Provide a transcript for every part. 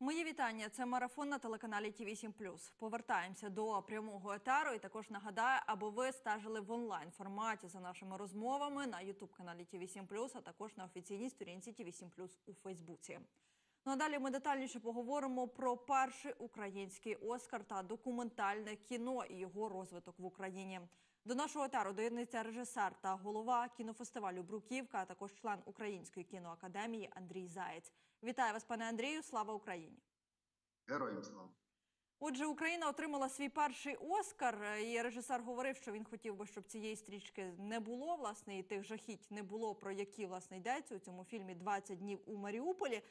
Мої вітання. Це марафон на телеканалі ТВ 7 Повертаємося до прямого етеру. І також нагадаю, аби ви стежили в онлайн форматі за нашими розмовами на Ютуб каналі ТВ 7 а також на офіційній сторінці ТВ 7 у Фейсбуці. Ну а далі ми детальніше поговоримо про перший український Оскар та документальне кіно і його розвиток в Україні. До нашого етеру доєднується режисер та голова кінофестивалю Бруківка, а також член Української кіноакадемії Андрій Заєць. Вітаю вас, пане Андрію. Слава Україні! Героям слава. Отже, Україна отримала свій перший Оскар, і режисер говорив, що він хотів би, щоб цієї стрічки не було, власне, і тих жахіть не було, про які власне йдеться у цьому фільмі «20 днів у Маріуполі.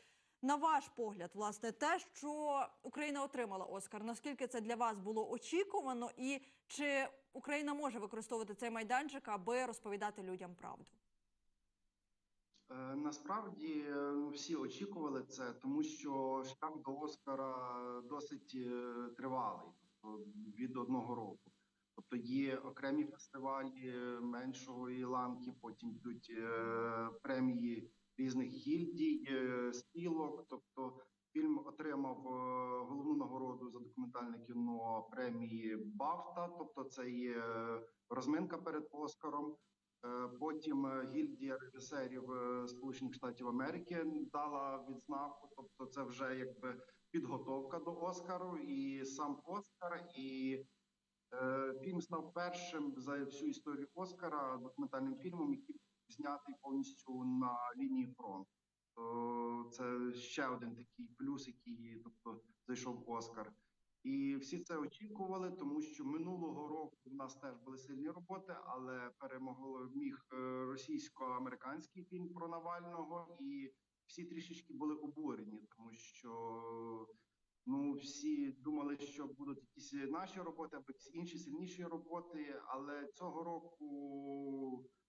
На ваш погляд, власне, те, що Україна отримала Оскар, наскільки це для вас було очікувано, і чи Україна може використовувати цей майданчик, аби розповідати людям правду? Е, Насправді е, ну, всі очікували це, тому що шлях до Оскара досить е, тривалий, тобто від одного року. Тобто є окремі фестивалі меншої ланки, потім йдуть премії різних гільдій, е, спілок. Тобто фільм отримав е, головну нагороду за документальне кіно премії Бафта. Тобто, це є розминка перед Оскаром. Е, Потім гільдія режисерів Сполучених Штатів Америки дала відзнаку. Тобто, це вже якби підготовка до Оскару, і сам Оскар, і е, фільм став першим за всю історію Оскара документальним фільмом, який знятий повністю на лінії фронту. Це ще один такий плюс, який тобто зайшов Оскар. І всі це очікували, тому що минулого року в нас теж були сильні роботи, але переміг е, російсько-американський фільм про Навального, і всі трішечки були обурені, тому що ну всі думали, що будуть якісь наші роботи або якісь інші сильніші роботи. Але цього року е,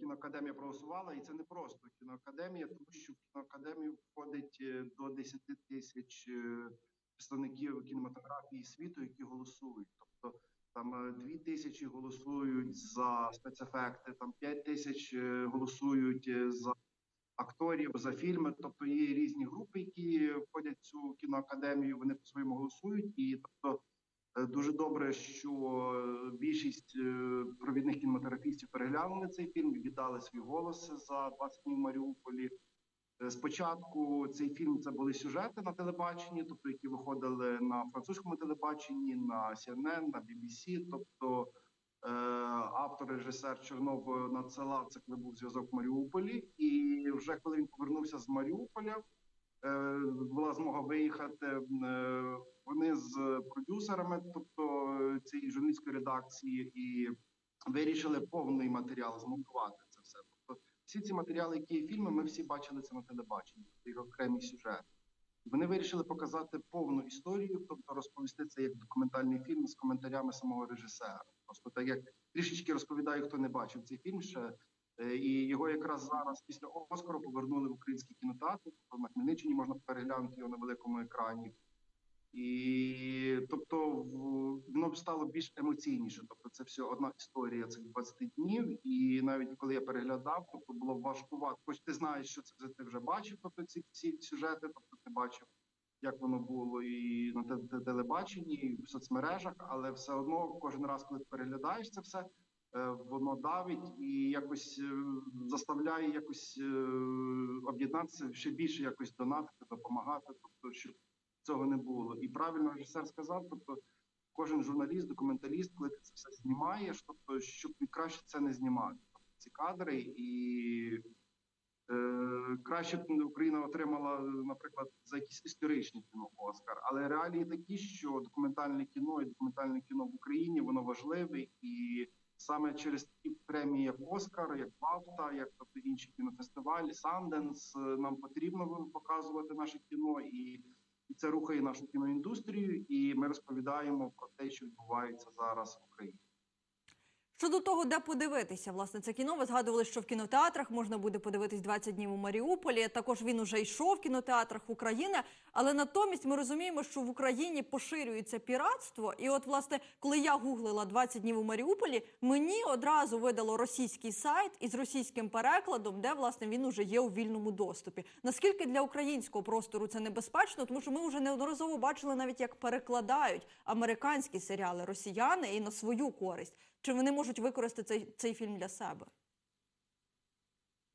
кіноакадемія проголосувала, і це не просто кіноакадемія, тому що в кіноакадемію входить е, до 10 тисяч. е, представників кінематографії світу, які голосують. Тобто там е, дві тисячі голосують за спецефекти, там п'ять тисяч е, голосують е, за акторів, за фільми. Тобто є різні групи, які входять в цю кіноакадемію. Вони по своєму голосують, і тобто. Е, Дуже добре, що е, більшість е, провідних кінематографістів переглянули цей фільм, віддали свій голос за 20 днів в Маріуполі. Спочатку цей фільм це були сюжети на телебаченні, тобто які виходили на французькому телебаченні, на CNN, на BBC. Тобто автор, режисер Чернов надсилав це, коли був зв'язок в Маріуполі. І вже коли він повернувся з Маріуполя, була змога виїхати. е, Вони з продюсерами, тобто е, цієї журналістської редакції, і вирішили повний матеріал змонтувати це все. Тобто всі ці матеріали, які є фільми, ми всі бачили це на телебаченні, їх окремий сюжет. Вони вирішили показати повну історію, тобто розповісти це як документальний фільм з коментарями самого режисера. Просто так як трішечки розповідаю, хто не бачив цей фільм ще. Е, І його якраз зараз після Оскару повернули в український кінотеатр. Тобто на Хмельниччині можна переглянути його на великому екрані. І тобто воно стало більш емоційніше. Тобто, це все одна історія цих 20 днів. І навіть коли я переглядав, тобто було важкувато. Хоч ти знаєш, що це вже ти вже бачив, тобто ці ці сюжети, тобто ти бачив, як воно було і на те- те- телебаченні, і в соцмережах, але все одно кожен раз, коли ти переглядаєш це все. Е, Воно давить і якось е, заставляє якось е, об'єднатися ще більше, якось донатити, допомагати. Тобто, щоб цього не було. І правильно режисер сказав, тобто кожен журналіст, документаліст, коли ти це все знімаєш, тобто щоб краще це не знімати. Тобто, ці кадри і краще б Україна отримала, наприклад, за якісь історичні кіно Оскар. Але реалії такі, що документальне кіно і документальне кіно в Україні воно важливе і. Саме через такі премії, як Оскар, як Бафта, як тобто інші кінофестивалі, Санденс, нам потрібно показувати наше кіно, і це рухає нашу кіноіндустрію. І ми розповідаємо про те, що відбувається зараз в Україні. Щодо того, де подивитися, власне, це кіно. Ви згадували, що в кінотеатрах можна буде подивитись 20 днів у Маріуполі. Також він уже йшов в кінотеатрах України. Але натомість ми розуміємо, що в Україні поширюється піратство. І от, власне, коли я гуглила 20 днів у Маріуполі, мені одразу видало російський сайт із російським перекладом, де власне він уже є у вільному доступі. Наскільки для українського простору це небезпечно, тому що ми вже неодноразово бачили навіть як перекладають американські серіали росіяни і на свою користь. Чи вони можуть використати цей, цей фільм для себе?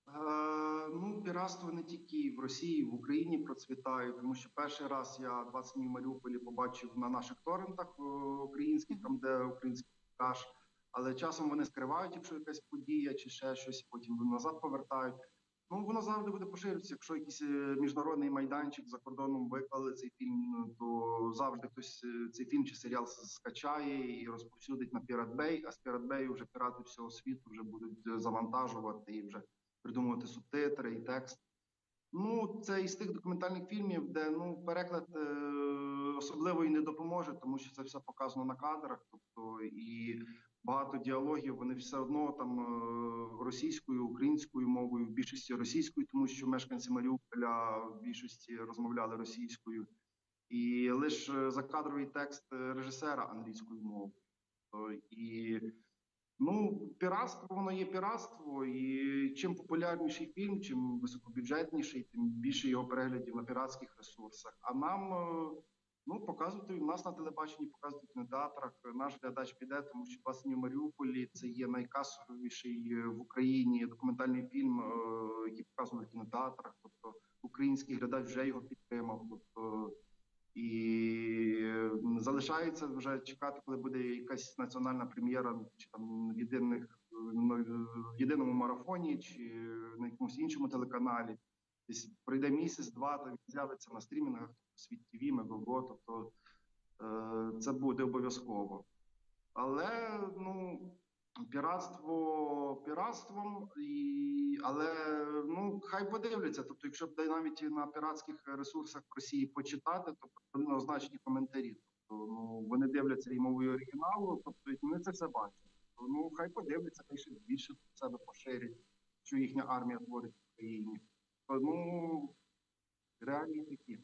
Е, ну, піратство не тільки в Росії, в Україні процвітає, тому що перший раз я 20 днів в Маріуполі побачив на наших торрентах е, українських, там де український каш. Але часом вони скривають, якщо якась подія чи ще щось, потім назад повертають. Ну воно завжди буде поширюватися. Якщо якийсь е, міжнародний майданчик за кордоном виклали цей фільм, то завжди хтось е, цей фільм чи серіал скачає і розповсюдить на Bay, а з Bay вже пірати всього світу вже будуть е, завантажувати і вже придумувати субтитри і текст. Ну, це із тих документальних фільмів, де ну переклад е, особливо і не допоможе, тому що це все показано на кадрах. Тобто і багато діалогів вони все одно там е, російською, українською мовою, в більшості російською, тому що мешканці Маріуполя в більшості розмовляли російською, і лише закадровий текст е, режисера англійською мовою. Е, І Ну, піратство воно є піратство, і чим популярніший фільм, чим високобюджетніший, тим більше його переглядів на піратських ресурсах. А нам е, ну показувати у нас на телебаченні, показувати в кінотеатрах. Наш глядач піде, тому що власне в Маріуполі це є найкасовіший е, в Україні документальний фільм, е, який показували в кінотеатрах. Тобто український глядач вже його підтримав. Тобто і е, залишається вже чекати, коли буде якась національна прем'єра, чи там в єдиних ну, в єдиному марафоні, чи на якомусь іншому телеканалі. Десь пройде місяць-два, то він з'явиться на стрімінгах, світ ТВ, Мегаго, тобто е, це буде обов'язково. Але ну піратство піратством, і але ну хай подивляться. Тобто, якщо б навіть на піратських ресурсах в Росії почитати, то однозначні коментарі. Тобто, ну вони дивляться і мовою оригіналу, тобто вони це все бачать. Ну хай подивляться, хай ще більше себе поширять, що їхня армія творить в Україні. Тому реалії такі.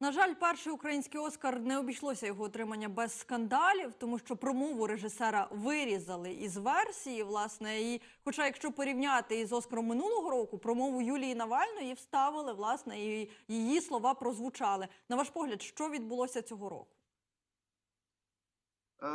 На жаль, перший український Оскар не обійшлося його отримання без скандалів, тому що промову режисера вирізали із версії. Власне, і хоча, якщо порівняти із Оскаром минулого року, промову Юлії Навальної вставили, власне, і її слова прозвучали. На ваш погляд, що відбулося цього року? Е,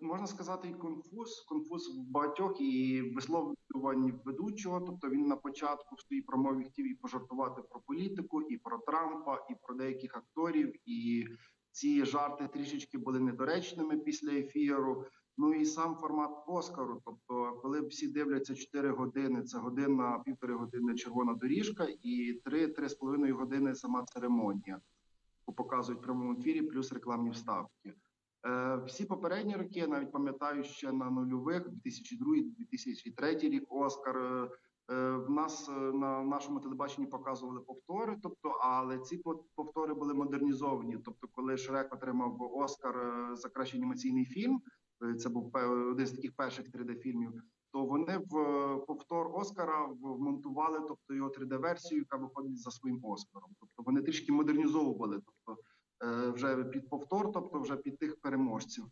можна сказати, і конфуз. Конфуз в багатьох і висловлювань ведучого. Тобто він на початку в своїй промові хотів і пожартувати про політику, і про Трампа, і про деяких акторів. І ці жарти трішечки були недоречними після ефіру. Ну і сам формат Оскару. Тобто, коли всі дивляться 4 години, це година, півтори години червона доріжка, і 3-3 з половиною години сама церемонія, показують в прямому ефірі, плюс рекламні вставки. Е, Всі попередні роки, я навіть пам'ятаю, ще на нульових, 2002-2003 рік Оскар. е, е, В нас на нашому телебаченні показували повтори, тобто, але ці по- повтори були модернізовані. Тобто, коли Шрек отримав Оскар за кращий анімаційний фільм, це був один з таких перших 3D-фільмів, то вони в повтор Оскара вмонтували, тобто його 3D-версію, яка виходить за своїм Оскаром. Тобто вони трішки модернізовували. Тобто, вже під повтор, тобто вже під тих переможців.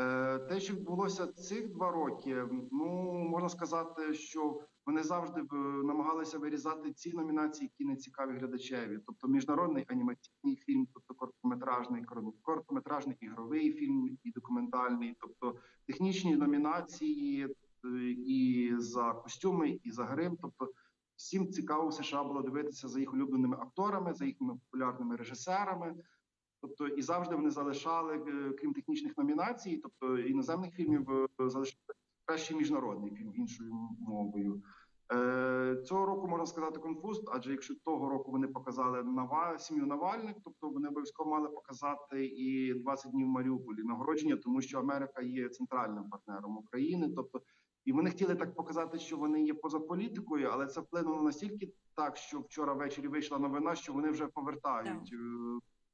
Е, Те, що відбулося цих два роки, ну можна сказати, що вони завжди е, намагалися вирізати ці номінації, які не цікаві глядачеві. Тобто міжнародний анімаційний фільм, тобто короткометражний, кор- короткометражний ігровий фільм і документальний, тобто технічні номінації е, і за костюми, і за грим. Тобто всім цікаво в США було дивитися за їх улюбленими акторами, за їхніми популярними режисерами. Тобто і завжди вони залишали, е, крім технічних номінацій, тобто іноземних фільмів, е, залишали кращий міжнародний фільм іншою мовою. Е, цього року можна сказати конфуз, адже якщо того року вони показали Нава сім'ю Навальних, тобто вони обов'язково мали показати і 20 днів в Маріуполі нагородження, тому що Америка є центральним партнером України. Тобто, і вони хотіли так показати, що вони є поза політикою, але це вплинуло настільки так, що вчора ввечері вийшла новина, що вони вже повертають. Е,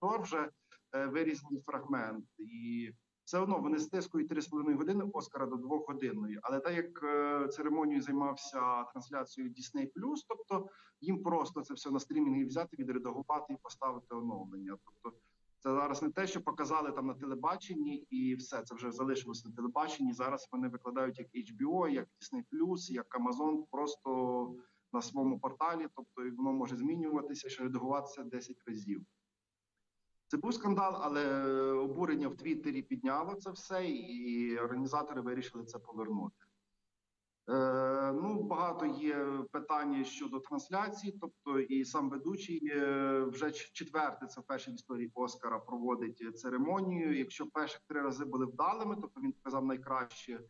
Тор вже е, вирізаний фрагмент, і все одно вони стискують 3,5 години Оскара до 2 годинної. Але так як е, церемонією займався трансляцією Disney+, тобто їм просто це все на стрімінги взяти, відредагувати і поставити оновлення. Тобто це зараз не те, що показали там на телебаченні, і все це вже залишилося на телебаченні. Зараз вони викладають як HBO, як Disney+, як Amazon, просто на своєму порталі. Тобто воно може змінюватися, ще редагуватися 10 разів. Це був скандал, але обурення в Твіттері підняло це все, і організатори вирішили це повернути. Е, ну, багато є питань щодо трансляції. Тобто, і сам ведучий е, вже ч- четверте, це вперше в історії Оскара проводить церемонію. Якщо перших три рази були вдалими, тобто він показав найкраще,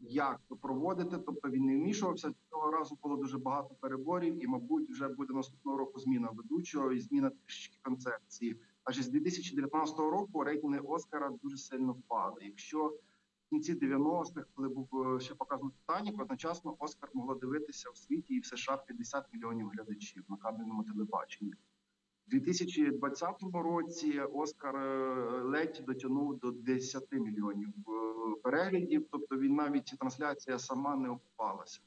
як то проводити. Тобто він не вмішувався. Цього разу було дуже багато переборів, і, мабуть, вже буде наступного року зміна ведучого і зміна трішки концепції. Адже з 2019 року рейтинги Оскара дуже сильно впали. Якщо в кінці 90-х, коли був е, ще показаний Титанік, одночасно Оскар могло дивитися в світі і в США 50 мільйонів глядачів на кабельному телебаченні. У 2020 році Оскар е, ледь дотягнув до 10 мільйонів е, переглядів, тобто він навіть трансляція сама не окупалася.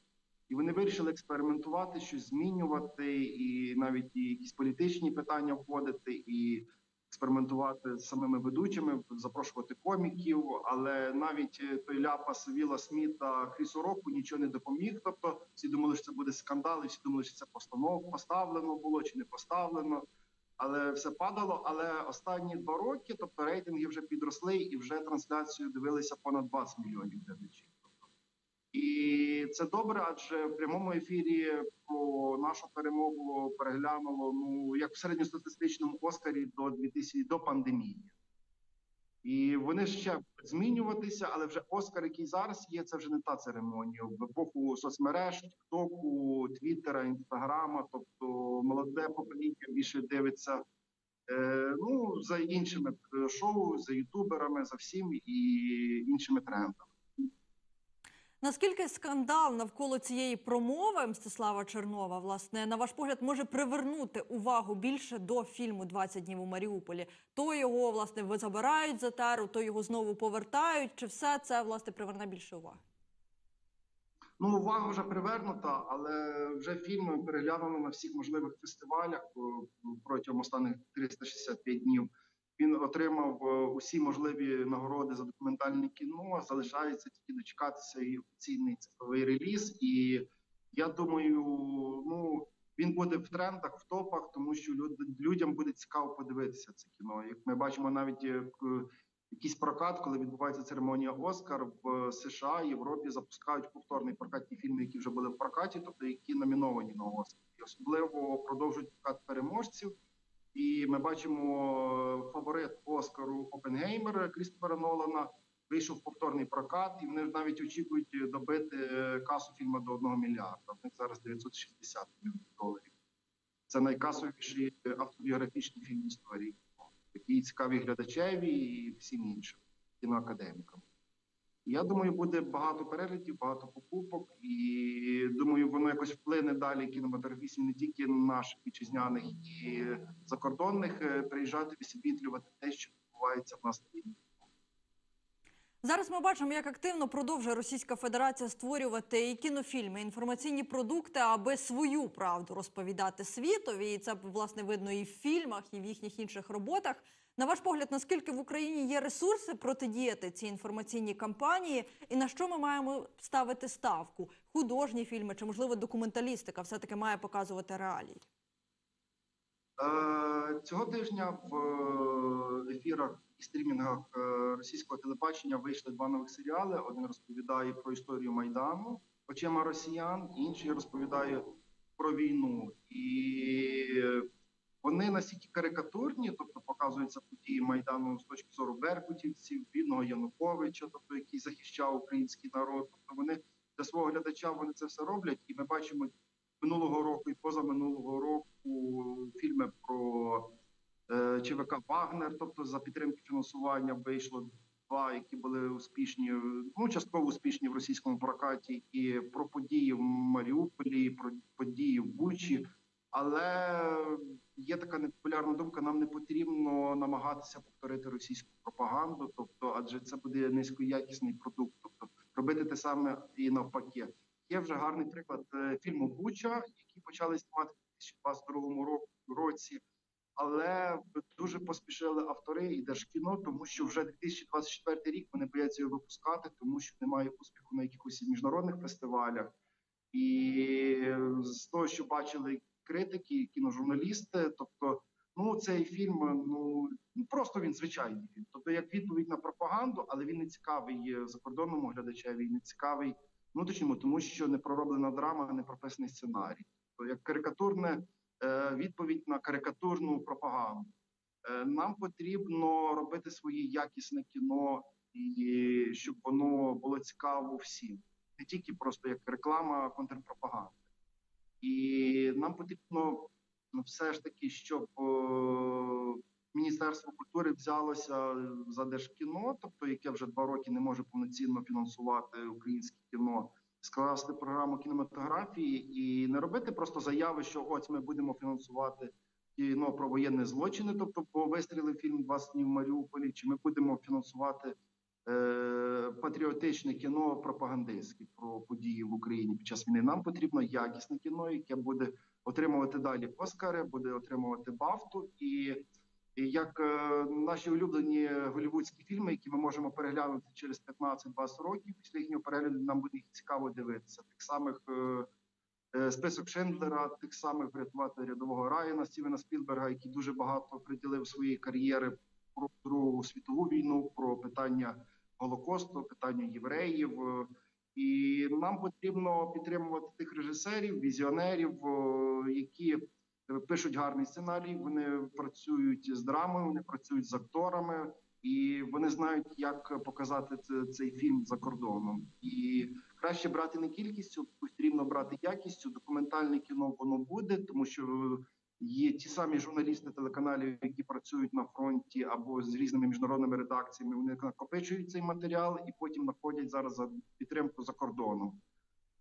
І вони вирішили експериментувати, щось змінювати, і навіть і якісь політичні питання вводити, і експериментувати з самими ведучими, запрошувати коміків. Але навіть е, той ляпас Віла Сміта Крісу Року нічого не допоміг. Тобто всі думали, що це буде скандал, і всі думали, що це постанов поставлено було чи не поставлено. Але все падало. Але останні два роки, тобто рейтинги вже підросли, і вже трансляцію дивилися понад 20 мільйонів глядачів. І це добре, адже в прямому ефірі про нашу перемогу переглянуло ну як в середньостатистичному Оскарі до 2000, до пандемії. І вони ще змінюватися, але вже Оскар, який зараз є, це вже не та церемонія в епоху соцмереж, Тіктоку, Твіттера, Інстаграма. Тобто молоде покоління більше дивиться е, ну за іншими шоу, за ютуберами, за всім і іншими трендами. Наскільки скандал навколо цієї промови Мстислава Чернова, власне, на ваш погляд, може привернути увагу більше до фільму «20 днів у Маріуполі? То його власне забирають з етеру, то його знову повертають. Чи все це власне приверне більше уваги? Ну, увага вже привернута, але вже фільм переглянули на всіх можливих фестивалях протягом останніх 365 днів. Він отримав е, усі можливі нагороди за документальне кіно. Залишається тільки дочекатися і офіційний цифровий реліз. І я думаю, ну він буде в трендах, в топах, тому що люд, людям буде цікаво подивитися це кіно. Як ми бачимо, навіть е, якийсь прокат, коли відбувається церемонія Оскар в США, Європі запускають повторний прокат ті фільми, які вже були в прокаті, тобто які номіновані на Оскар. І особливо продовжують прокат переможців. І ми бачимо е, фаворит Оскару Опенгеймер Крістофера Нолана. Вийшов повторний прокат, і вони навіть очікують добити е, касу фільму до 1 мільярда. В них зараз 960 мільйонів доларів. Це найкасовіший е, автобіографічний фільм історії. Такий цікавий глядачеві і всім іншим кіноакадемікам. Я думаю, буде багато переглядів, багато покупок, і думаю, воно якось вплине далі кінематографістів не тільки наших вітчизняних і закордонних е, приїжджати висвітлювати те, що відбувається в нас. Зараз ми бачимо, як активно продовжує Російська Федерація створювати і кінофільми, і інформаційні продукти, аби свою правду розповідати світові. І це власне видно і в фільмах, і в їхніх інших роботах. На ваш погляд, наскільки в Україні є ресурси протидіяти цій інформаційній кампанії, і на що ми маємо ставити ставку? Художні фільми чи можливо документалістика все таки має показувати реалії? Е, Цього тижня в е, ефірах і стрімінгах е, російського телебачення вийшли два нових серіали. Один розповідає про історію майдану очима росіян, інший розповідає про війну. І вони настільки карикатурні, тобто показуються події майдану з точки зору беркутівців, бідного Януковича, тобто який захищав український народ. Тобто вони для свого глядача вони це все роблять, і ми бачимо минулого року і позаминулого року фільми про е, ЧВК Вагнер, тобто за підтримки фінансування вийшло які були успішні, ну частково успішні в російському прокаті, і про події в Маріуполі, про події в Бучі. Але є така непопулярна думка: нам не потрібно намагатися повторити російську пропаганду, тобто, адже це буде низькоякісний продукт, тобто робити те саме і навпаки. Є вже гарний приклад е, фільму Буча, який почали знімати у 2022 ро- році. Але дуже поспішили автори і держкіно, тому що вже 2024 рік вони бояться його випускати, тому що немає успіху на якихось міжнародних фестивалях. І з того, що бачили критики, кіножурналісти, тобто, ну цей фільм, ну ну, просто він звичайний. Тобто, як відповідь на пропаганду, але він не цікавий е, закордонному глядачеві, не цікавий внутрішньому, тому що не пророблена драма, не прописаний сценарій. Тобто, як карикатурне е, відповідь на карикатурну пропаганду. Е, Нам потрібно робити своє якісне кіно, і щоб воно було цікаво всім, не тільки просто як реклама контрпропаганди. І нам потрібно ну, все ж таки, щоб е, Міністерство культури взялося за держкіно, тобто яке вже два роки не може повноцінно фінансувати українське кіно, скласти програму кінематографії і не робити просто заяви, що ось ми будемо фінансувати кіно про воєнні злочини, тобто по вистрілив фільм «20 днів в Маріуполі, чи ми будемо фінансувати е, патріотичне кіно пропагандистське про події в Україні під час війни. Нам потрібно якісне кіно, яке буде отримувати далі Оскари, буде отримувати Бафту і. І як е, наші улюблені голівудські фільми, які ми можемо переглянути через 15-20 років, після їхнього перегляду нам буде їх цікаво дивитися. Тих самих е, е, список Шендлера, тих самих врятувати рядового Райана Стівена Спілберга, який дуже багато приділив своєї кар'єри про Другу світову війну, про питання Голокосту, питання євреїв. Е, І нам потрібно підтримувати тих режисерів, візіонерів, е, які пишуть гарний сценарій. Вони працюють з драмою, вони працюють з акторами, і вони знають, як показати цей фільм за кордоном. І краще брати не кількістю, потрібно брати якістю. Документальне кіно воно буде, тому що є ті самі журналісти телеканалів, які працюють на фронті або з різними міжнародними редакціями. Вони накопичують цей матеріал і потім знаходять зараз за підтримку за кордоном.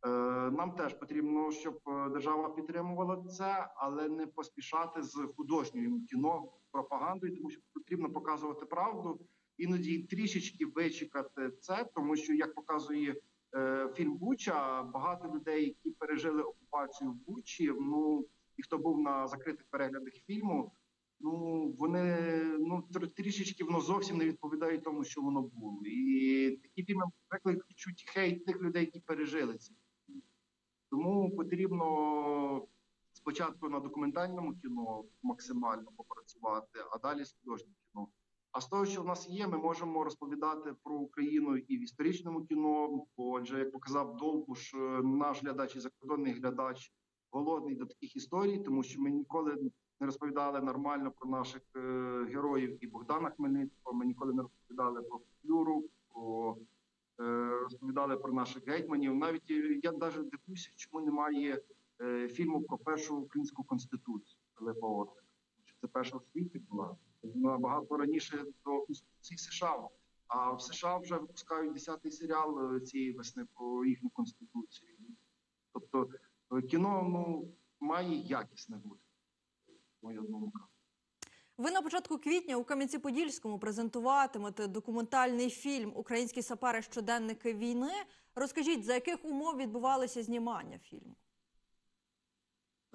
Е, Нам теж потрібно, щоб е, держава підтримувала це, але не поспішати з художньою кіно пропагандою, тому що потрібно показувати правду. Іноді трішечки вичекати це, тому що як показує е, фільм Буча, багато людей, які пережили окупацію в Бучі, ну і хто був на закритих переглядах фільму, ну вони ну трішечки воно зовсім не відповідає тому, що воно було. І такі фільми викличуть хейт тих людей, які пережили це. Тому потрібно спочатку на документальному кіно максимально попрацювати, а далі з художнім кіно. А з того, що в нас є, ми можемо розповідати про Україну і в історичному кіно. Бо, Отже, як показав Долбуш, е, наш глядач і закордонний глядач голодний до таких історій, тому що ми ніколи не розповідали нормально про наших е, героїв і Богдана Хмельницького. Ми ніколи не розповідали про Флюру, про е, розповідали про наших гетьманів. Навіть е, я навіть дивлюся, чому немає е, фільму про першу українську конституцію Пилипа Орлика. Це перша в світі була набагато раніше до конституції США. А в США вже випускають 10-й серіал е, цієї весни про їхню конституцію. Тобто кіно ну має якісне бути. Моя думка. Ви на початку квітня у Кам'янці-Подільському презентуватимете документальний фільм Українські сапери щоденники війни. Розкажіть, за яких умов відбувалися знімання фільму?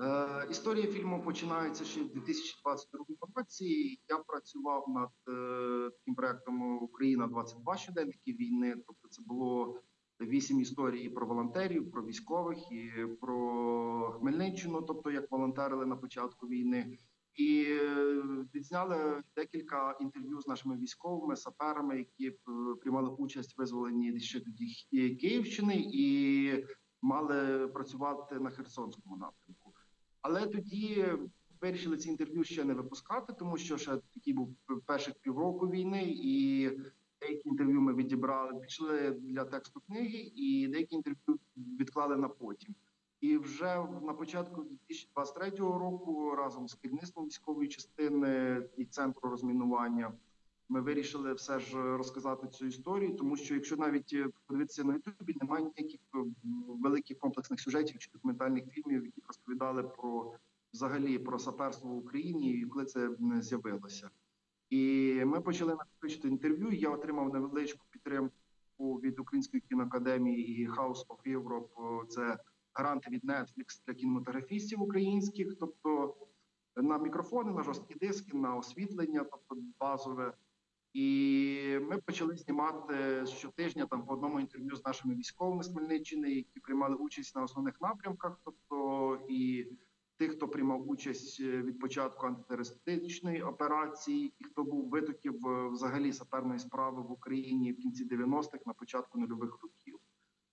Е, історія фільму починається ще в 2022 році. Я працював над е, таким проектом Україна 22 щоденники війни. Тобто, це було вісім історій про волонтерів, про військових і про Хмельниччину, тобто як волонтерили на початку війни. І е, відзняли декілька інтерв'ю з нашими військовими саперами, які е, приймали участь в визволенні ще тоді Ки- Київщини і мали працювати на Херсонському напрямку. Але тоді вирішили ці інтерв'ю ще не випускати, тому що ще такий був перших півроку війни, і деякі інтерв'ю ми відібрали, пішли для тексту книги, і деякі інтерв'ю відклали на потім. І вже на початку 2023 року разом з керівництвом військової частини і центру розмінування ми вирішили все ж розказати цю історію, тому що якщо навіть подивитися на Ютубі, немає ніяких е, великих комплексних сюжетів чи документальних фільмів, які розповідали про взагалі про саперство в Україні і коли це з'явилося. І ми почали накопичити інтерв'ю. Я отримав невеличку підтримку від Української кіноакадемії і House of Europe. Це гранти від Netflix для кінематографістів українських, тобто на мікрофони, на жорсткі диски, на освітлення, тобто базове. І ми почали знімати щотижня там по одному інтерв'ю з нашими військовими з Хмельниччини, які приймали участь на основних напрямках. Тобто і тих, хто приймав участь е, від початку антитерористичної операції, і хто був витоків е, взагалі саперної справи в Україні в кінці 90-х, на початку нульових років.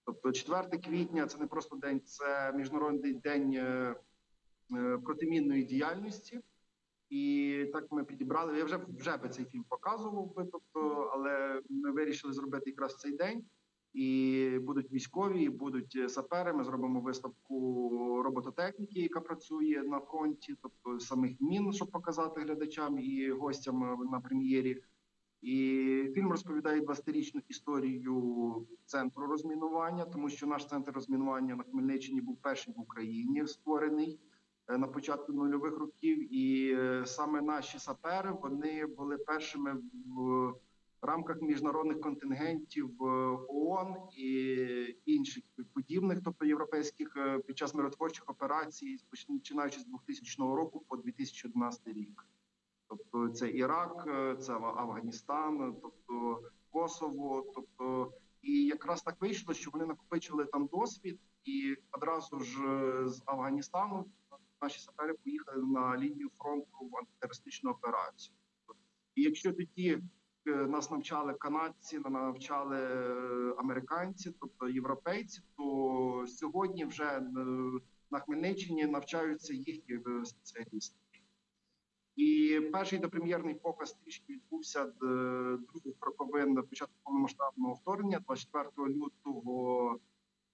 Тобто, 4 квітня це не просто день, це міжнародний день е, протимінної діяльності. І так ми підібрали. Я вже вже би цей фільм показував би, тобто, але ми вирішили зробити якраз цей день. І будуть військові, і будуть е, сапери. Ми зробимо виставку робототехніки, яка працює на фронті, тобто самих мін, щоб показати глядачам і гостям е, на прем'єрі. І фільм розповідає 20-річну історію центру розмінування, тому що наш центр розмінування на Хмельниччині був перший в Україні створений е, на початку нульових років. І саме наші сапери вони були першими в рамках міжнародних контингентів е, ООН і інших подібних, тобто європейських, е, під час миротворчих операцій, починаючи з 2000 року по 2011 рік. Тобто це Ірак, е, це Афганістан, тобто Косово. Тобто, і якраз так вийшло, що вони накопичили там досвід, і одразу ж з Афганістану наші сапери поїхали на лінію фронту в антитерористичну операцію. І якщо тоді нас навчали канадці, навчали е, американці, тобто європейці, то сьогодні вже е, на Хмельниччині навчаються їхні е, спеціалісти. І перший допрем'єрний показ трішки відбувся других роковин початку повномасштабного вторгнення, 24 лютого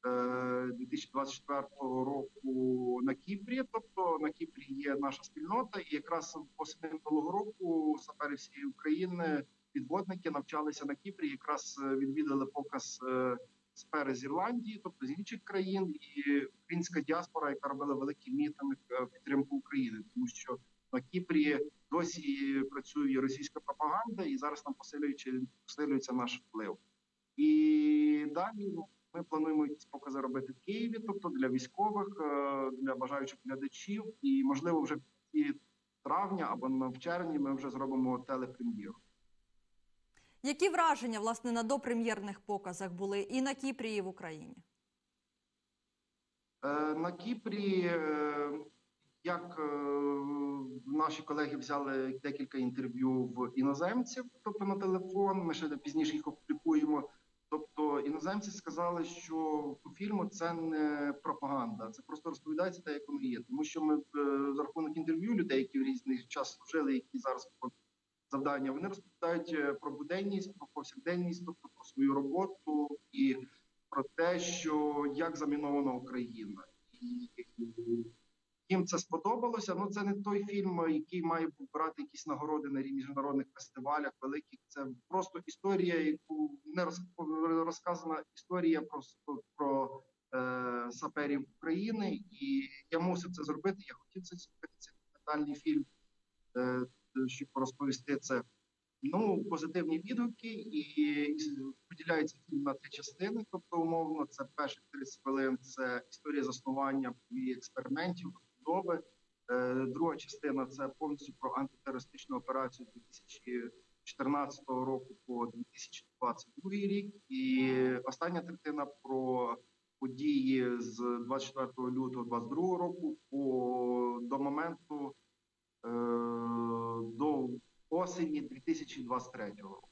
е, 2024 року на Кіпрі. Тобто на Кіпрі є наша спільнота, і якраз восени минулого року сапери всієї України, підводники навчалися на Кіпрі. Якраз е, відвідали показ е, сапери з Ірландії, тобто з інших країн, і українська діаспора, яка робила великий мітинг е, підтримку України, тому що на Кіпрі досі працює російська пропаганда, і зараз там посилюючи посилюється наш вплив. І далі ми плануємо якісь покази робити в Києві, тобто для військових, для бажаючих глядачів, і можливо, вже кінці травня або в червні ми вже зробимо телепрем'єру. Які враження власне на допрем'єрних показах були і на Кіпрі, і в Україні? Е, На Кіпрі, е, як е, наші колеги взяли декілька інтерв'ю в іноземців, тобто на телефон, ми ще пізніше їх опублікуємо. Тобто іноземці сказали, що по фільму це не пропаганда, це просто розповідається те, як воно є. Тому що ми за рахунок інтерв'ю людей, які в різний час служили, які зараз завдання, вони розповідають е, про буденність, про повсякденність, тобто про свою роботу і про те, що як замінована Україна, і їм це сподобалося. Ну це не той фільм, який має брати якісь нагороди на міжнародних фестивалях великих. Це просто історія, яку не роз- розказана історія просто про е, саперів України, і я мусив це зробити. Я хотів це зробити. Це документальний фільм, е, щоб розповісти це. Ну, позитивні відгуки, і поділяється фільм на три частини. Тобто, умовно, це перших 30 хвилин це історія заснування і експериментів, розбудови. Е, Друга частина це повністю про антитерористичну операцію 2014 року по 2022 рік. І остання третина про події з 24 лютого 2022 року по до моменту е, до осені 2023 року.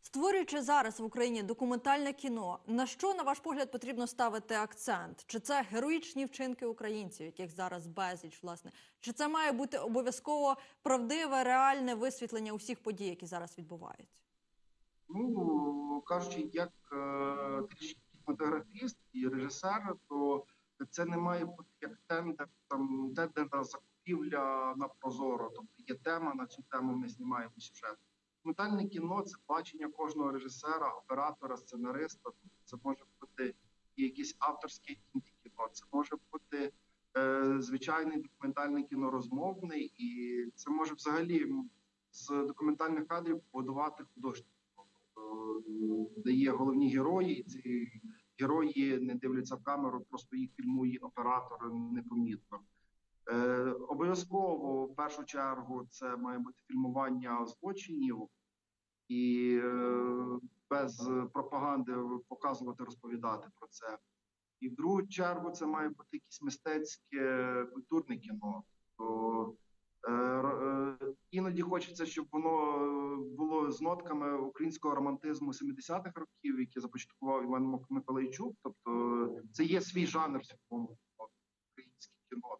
Створюючи зараз в Україні документальне кіно, на що, на ваш погляд, потрібно ставити акцент? Чи це героїчні вчинки українців, яких зараз безліч, власне? Чи це має бути обов'язково правдиве, реальне висвітлення усіх подій, які зараз відбуваються? Ну кажучи, як е, трішки кінематографіст і режисер, то це не має бути як тендер, там тендерна закупівля на прозоро. Тобто є тема на цю тему. Ми знімаємо сюжет. Документальне кіно це бачення кожного режисера, оператора, сценариста. Це може бути і якесь авторське інді кіно, це може бути е, звичайний документальний кінорозмовний, і це може взагалі з документальних кадрів будувати художник. Тобто, е, де є головні герої, і ці герої не дивляться в камеру, просто їх фільмує оператор непомітно. Е, обов'язково в першу чергу це має бути фільмування злочинів і е, без пропаганди показувати, розповідати про це. І в другу чергу це має бути якесь мистецьке культурне кіно. То, е, е, іноді хочеться, щоб воно було з нотками українського романтизму 70-х років, який започаткував Іван Мик- Миколайчук. Тобто це є свій жанр в цьому українське кіно,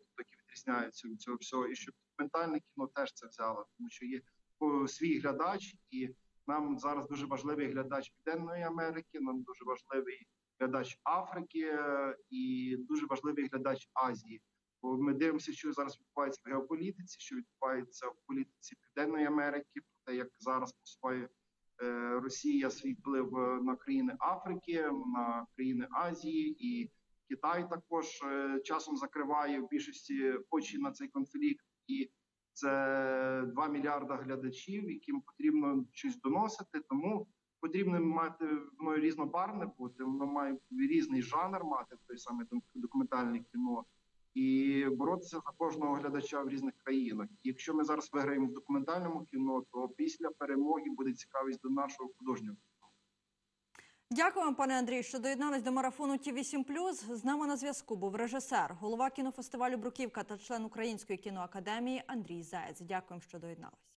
яке від цього всього. І щоб документальне кіно теж це взяло, тому що є о, свій глядач, і нам зараз дуже важливий глядач Південної Америки, нам дуже важливий глядач Африки е, і дуже важливий глядач Азії. Бо ми дивимося, що зараз відбувається в геополітиці, що відбувається в політиці Південної Америки, про те, як зараз посуває е, Росія свій вплив е, на країни Африки, на країни Азії і Китай також е, часом закриває в більшості очі на цей конфлікт, і це 2 мільярда глядачів, яким потрібно щось доносити. Тому потрібно мати воно різнобарне бути. Воно має різний жанр мати той самий документальне кіно. І боротися за кожного глядача в різних країнах. Якщо ми зараз виграємо в документальному кіно, то після перемоги буде цікавість до нашого художнього. Дякуємо, пане Андрій, що доєднались до марафону Ті 8 З нами на зв'язку був режисер, голова кінофестивалю Бруківка та член Української кіноакадемії Андрій Заєць. Дякуємо, що доєднались.